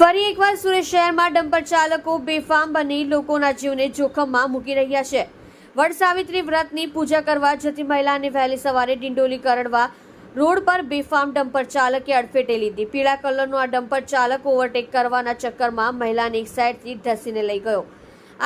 ફરી એકવાર સુરત શહેરમાં ડમ્પર ચાલકો બેફામ બની લોકોના જીવને જોખમમાં મૂકી રહ્યા છે. વડ સાવિત્રી વ્રતની પૂજા કરવા જતી મહિલાને વહેલી સવારે ડિંડોલી કરડવા રોડ પર બેફામ ડમ્પર ચાલકે અડફેટે લીધી પીળા કલરનો આ ડમ્પર ચાલક ઓવરટેક કરવાના ચક્કરમાં મહિલાને એક સાઈડથી ધસીને લઈ ગયો.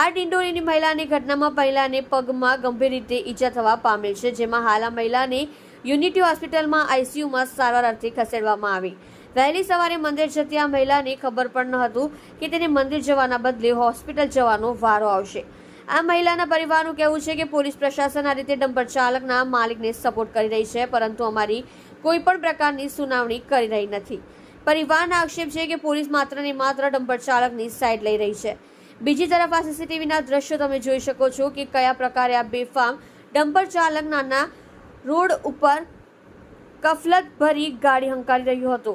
આ ડિંડોલીની મહિલાની ઘટનામાં મહિલાને પગમાં ગંભીર રીતે ઈજા થવા પામેલ છે, જેમાં હાલ મહિલાને યુનિટી હોસ્પિટલમાં આઈસીયુમાં સારવાર અર્થે ખસેડવામાં આવી. વહેલી સવારે મંદિર જતી આ મહિલાને ખબર પણ ન હતું કે તેને મંદિર જવાના બદલે હોસ્પિટલ જવાનો વારો આવશે. આ મહિલાના પરિવારનું કહેવું છે કે પોલીસ પ્રશાસન આ રીતે ડમ્પર ચાલકના માલિકને સપોર્ટ કરી રહી છે, પરંતુ અમારી કોઈ પણ પ્રકારની સુનાવણી કરી રહી નથી. પરિવારના આક્ષેપ છે કે પોલીસ માત્ર ને માત્ર ડમ્પર ચાલકની સાઈડ લઈ રહી છે. બીજી તરફ આ સીસીટીવીના દ્રશ્યો તમે જોઈ શકો છો કે કયા પ્રકારે આ બેફામ ડમ્પર ચાલક નાના રોડ ઉપર કફલત ભરી ગાડી હંકારી રહ્યો હતો.